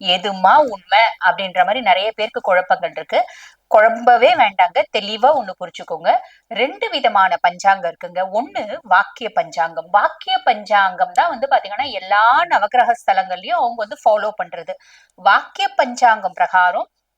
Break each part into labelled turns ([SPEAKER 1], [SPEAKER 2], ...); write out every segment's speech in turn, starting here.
[SPEAKER 1] எதுமா உண்மை அப்படின்ற மாதிரி நிறைய பேருக்கு குழப்பங்கள் இருக்கு. குழம்பவே வேண்டாங்க. தெளிவா ஒண்ணு புரிச்சுக்கோங்க ரெண்டு விதமான பஞ்சாங்கம் இருக்குங்க. ஒண்ணு வாக்கிய பஞ்சாங்கம். வாக்கிய பஞ்சாங்கம் தான் வந்து பாத்தீங்கன்னா எல்லா நவகிரக ஸ்தலங்கள்லயும் அவங்க வந்து ஃபாலோ பண்றது. வாக்கிய பஞ்சாங்கம் பிரகாரம்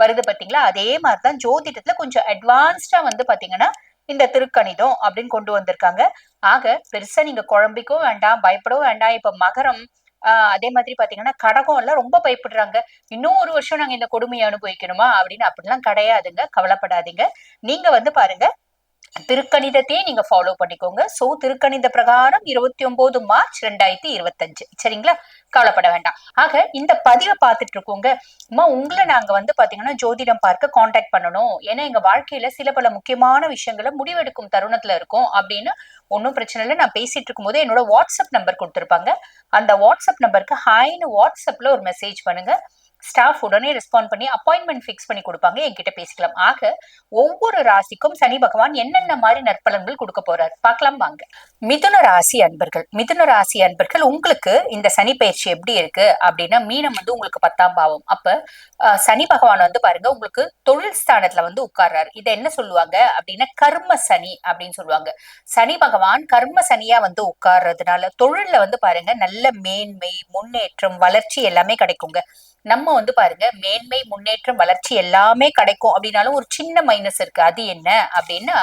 [SPEAKER 1] வருது பாத்தீங்களா? அதே மாதிரிதான் ஜோதிடத்துல கொஞ்சம் அட்வான்ஸ்டா வந்து பாத்தீங்கன்னா இந்த திருக்கணிதம் அப்படின்னு கொண்டு வந்திருக்காங்க. ஆக பெருசா நீங்க குழம்பிக்கவும் வேண்டாம் பயப்படவும் வேண்டாம். இப்ப மகரம் ஆஹ் அதே மாதிரி பாத்தீங்கன்னா கடகம் எல்லாம் ரொம்ப பயப்படுறாங்க. இன்னும் ஒரு வருஷம் நாங்க இந்த கொடுமையை அனுபவிக்கணுமா அப்படின்னு அப்படிலாம் கிடையாதுங்க. கவலைப்படாதீங்க. நீங்க வந்து பாருங்க திருக்கணிதத்தையே நீங்க ஃபாலோ பண்ணிக்கோங்க. சோ திருக்கணித பிரகாரம் இருபத்தி ஒன்பது மார்ச் ரெண்டாயிரத்தி இருபத்தஞ்சு. சரிங்களா? கவலைப்பட வேண்டாம். ஆக இந்த பதிவை பார்த்துட்டு இருக்கோங்க. அம்மா உங்களை நாங்க வந்து பாத்தீங்கன்னா ஜோதிடம் பார்க்க காண்டாக்ட் பண்ணணும். ஏன்னா எங்க வாழ்க்கையில சில பல முக்கியமான விஷயங்களை முடிவெடுக்கும் தருணத்துல இருக்கும் அப்படின்னு ஒன்றும் பிரச்சனை இல்லை. நான் பேசிட்டு இருக்கும்போது என்னோட வாட்ஸ்அப் நம்பர் கொடுத்துருப்பாங்க. அந்த வாட்ஸ்அப் நம்பருக்கு ஹாய்னு வாட்ஸ்அப்ல ஒரு மெசேஜ் பண்ணுங்க. ஸ்டாஃப் உடனே ரெஸ்பாண்ட் பண்ணி அப்பாயின்மெண்ட் ஃபிக்ஸ் பண்ணி கொடுப்பாங்க. என்கிட்ட பேசிக்கலாம். ஆக ஒவ்வொரு ராசிக்கும் சனி பகவான் என்னென்ன மாதிரி நற்பலன்கள் கொடுக்க போறாரு? பார்க்கலாம் வாங்க. மிதுன ராசி அன்பர்கள். மிதுன ராசி அன்பர்கள் உங்களுக்கு இந்த சனி பயிற்சி எப்படி இருக்கு? அப்படின்னா மீனம் வந்து உங்களுக்கு பத்தாம் பாவம். அப்ப சனி பகவான் வந்து பாருங்க உங்களுக்கு தொழில் ஸ்தானத்துல வந்து உட்கார்றாரு. இதை என்ன சொல்லுவாங்க? அப்படின்னா கர்ம சனி அப்படின்னு சொல்லுவாங்க. சனி பகவான் கர்ம சனியா வந்து உட்கார்றதுனால தொழில்ல வந்து பாருங்க நல்ல மேன்மை முன்னேற்றம் வளர்ச்சி எல்லாமே கிடைக்குங்க. நம்ம வந்து பாருங்க மேன்மை முன்னேற்றம் வளர்ச்சி எல்லாமே கிடைக்கும். அப்படின்னாலும் ஒரு சின்ன மைனஸ் இருக்கு. அது என்ன? அப்படின்னா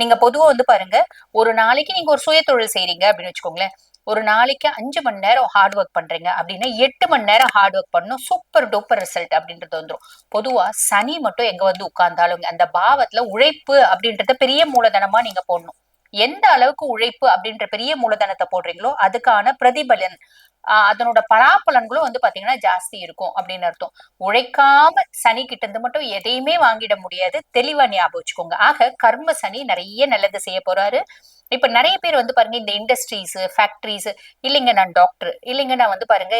[SPEAKER 1] நீங்க பொதுவா வந்து பாருங்க ஒரு நாளைக்கு நீங்க ஒரு சுய தொழில் செய்றீங்க அப்படின்னு வச்சுக்கோங்களேன். ஒரு நாளைக்கு அஞ்சு மணி நேரம் ஹார்ட் ஒர்க் பண்றீங்க அப்படின்னா எட்டு மணி நேரம் ஹார்ட் ஒர்க் பண்ணும் சூப்பர் டூப்பர் ரிசல்ட் அப்படின்றது வந்துடும் பொதுவா சனி மட்டும் எங்க வந்து உட்கார்ந்தாலும் அந்த பாவத்துல உழைப்பு அப்படின்றத பெரிய மூலதனமா நீங்க போடணும். எந்த அளவுக்கு உழைப்பு அப்படின்ற பெரிய மூலதனத்தை போடுறீங்களோ அதுக்கான பிரதிபலன் அதனோட பலாபலன்களும் வந்து பாத்தீங்கன்னா ஜாஸ்தி இருக்கும் அப்படின்னு அர்த்தம். உழைக்காம சனி கிட்ட இருந்து மட்டும் எதையுமே வாங்கிட முடியாது. தெளிவா ஞாபகம் வச்சுக்கோங்க. ஆக கர்ம சனி நிறைய நல்லது செய்ய போறாரு. இப்ப நிறைய பேர் வந்து பாருங்க இந்த இண்டஸ்ட்ரீஸ் ஃபேக்டரிஸ் இல்லைங்க நான் டாக்டர் இல்லைங்க நான் வந்து பாருங்க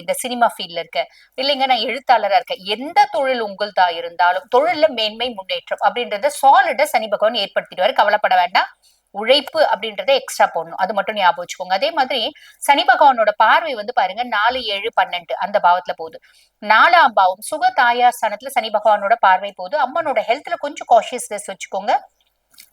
[SPEAKER 1] இந்த சினிமா ஃபீல்ட்ல இருக்கேன் இல்லைங்க நான் எழுத்தாளரா இருக்கேன். எந்த தொழில் உங்கள்தா இருந்தாலும் தொழில்ல மேன்மை முன்னேற்றம் அப்படின்றத சாலிடா சனி பகவான் ஏற்படுத்திடுவாரு. கவலைப்பட வேண்டாம். உழைப்பு அப்படின்றத எக்ஸ்ட்ரா போடணும். அது மட்டும் ஞாபகம் வச்சுக்கோங்க. அதே மாதிரி சனி பகவானோட பார்வை வந்து பாருங்க நாலு ஏழு பன்னெண்டு அந்த பாவத்துல போகுது. நாலாம் பாவம் சுக தாயார் ஸ்தானத்துல சனி பகவானோட பார்வை போகுது. அம்மனோட ஹெல்த்ல கொஞ்சம் காஷியஸ்னஸ் வச்சுக்கோங்க.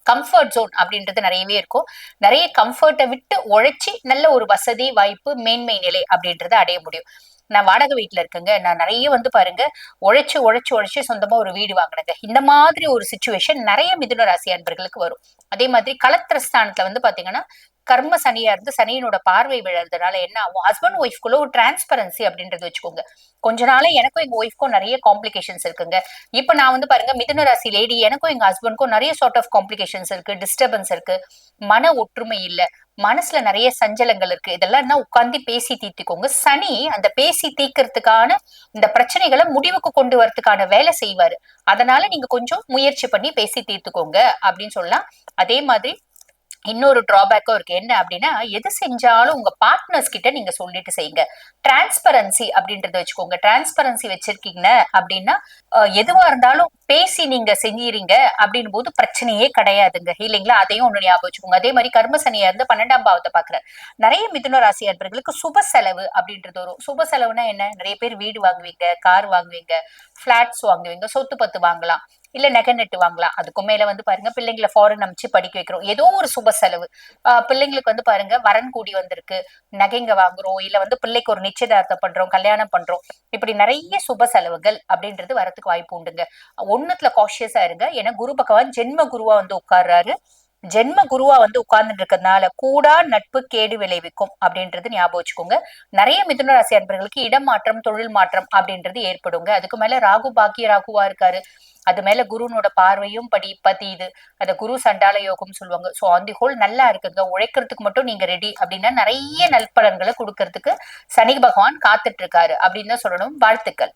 [SPEAKER 1] கம்ஃபர்ட் ஜோன் அப்படின்றது நிறையவே இருக்கும். நிறைய கம்ஃபர்ட்டை விட்டு உழைச்சி நல்ல ஒரு வசதி வாய்ப்பு மேன்மை நிலை அப்படின்றத அடைய முடியும். நான் வாடகை வீட்டுல இருக்கேங்க. நான் நிறைய வந்து பாருங்க உழைச்சு உழைச்சு உழைச்சு சொந்தமா ஒரு வீடு வாங்கினது இந்த மாதிரி ஒரு சுச்சுவேஷன் நிறைய மிதுன ராசி அன்பர்களுக்கு வரும். அதே மாதிரி களத்திர ஸ்தானத்துல வந்து பாத்தீங்கன்னா கர்ம சனியா இருந்து சனியனோட பார்வை விழறதுனால என்ன ஆகும்? ஹஸ்பண்ட் ஒய்ஃப்குள்ள ஒரு டிரான்ஸ்பரன்சி அப்படின்றது வச்சுக்கோங்க. கொஞ்ச நாளே எனக்கும் எங்க ஒய்ஃப்க்கும் நிறைய காம்ப்ளிகேஷன்ஸ் இருக்குங்க. இப்ப நான் வந்து பாருங்க மிதுன ராசி லேடி எனக்கும் எங்க ஹஸ்பண்ட்க்கும் நிறைய சார்ட் ஆஃப் காம்ப்ளிகேஷன்ஸ் இருக்கு டிஸ்டர்பன்ஸ் இருக்கு. மன ஒற்றுமை இல்ல. மனசுல நிறைய சஞ்சலங்கள் இருக்கு. இதெல்லாம் என்ன உட்காந்து பேசி தீர்த்துக்கோங்க. சனி அந்த பேசி தீர்க்கறதுக்கான இந்த பிரச்சனைகளை முடிவுக்கு கொண்டு வரதுக்கான வேலை செய்வாரு. அதனால நீங்க கொஞ்சம் முயற்சி பண்ணி பேசி தீர்த்துக்கோங்க அப்படின்னு சொல்லலாம். அதே மாதிரி இன்னொரு டிராபேக்கும் இருக்கு. என்ன அப்படின்னா எது செஞ்சாலும் உங்க பார்ட்னர்ஸ் கிட்ட நீங்க சொல்லிட்டு செய்யுங்க. டிரான்ஸ்பரன்சி அப்படின்றத வச்சுக்கோங்க. டிரான்ஸ்பரன்சி வச்சிருக்கீங்க அப்படின்னா எதுவா இருந்தாலும் பேசி நீங்க செஞ்சீங்க அப்படின் போது பிரச்சனையே கிடையாதுங்க. இல்லைங்களா? அதையும் ஒண்ணு ஞாபகம் வச்சுக்கோங்க. அதே மாதிரி கர்ம சனியா இருந்து பன்னெண்டாம் பாவத்தை பாக்குறேன் நிறைய மிதுன ராசி அன்பர்களுக்கு சுப செலவு அப்படின்றது வரும். சுப செலவுனா என்ன? நிறைய பேர் வீடு வாங்குவீங்க கார் வாங்குவீங்க பிளாட்ஸ் வாங்குவீங்க சொத்து பத்து வாங்கலாம் இல்ல நெகை நெட்டு வாங்கலாம். அதுக்கும் மேல வந்து பாருங்க பிள்ளைங்களை ஃபாரின் அமைச்சு படிக்க வைக்கிறோம். ஏதோ ஒரு சுப செலவு. பிள்ளைங்களுக்கு வந்து பாருங்க வரன் கூடி வந்திருக்கு. நகைங்க வாங்குறோம். இல்ல வந்து பிள்ளைக்கு ஒரு நிச்சயதார்த்தம் பண்றோம் கல்யாணம் பண்றோம். இப்படி நிறைய சுப செலவுகள் அப்படின்றது வரத்துக்கு வாய்ப்பு உண்டுங்க. ஒண்ணுத்துல காஷியஸா இருங்க. ஏன்னா குரு பகவான் ஜென்ம குருவா வந்து உட்கார்றாரு. ஜென்ம குருவா வந்து உட்கார்ந்துட்டு இருக்கிறதுனால கூடா நட்பு கேடு விளைவிக்கும் அப்படின்றது ஞாபகம் வச்சுக்கோங்க. நிறைய மிதுன ராசி அன்பர்களுக்கு இடம் மாற்றம் தொழில் மாற்றம் அப்படின்றது ஏற்படுங்க. அதுக்கு மேல ராகு பாக்கிய ராகுவா இருக்காரு. அது மேல குருனோட பார்வையும் படி பதியுது. அந்த குரு சண்டால யோகம் சொல்லுவாங்க. சோ அந்த ஹோல் நல்லா இருக்குங்க. உழைக்கிறதுக்கு மட்டும் நீங்க ரெடி அப்படின்னா நிறைய நல்பலன்களை கொடுக்கறதுக்கு சனி பகவான் காத்துட்டு இருக்காரு அப்படின்னு தான் சொல்லணும். வாழ்த்துக்கள்.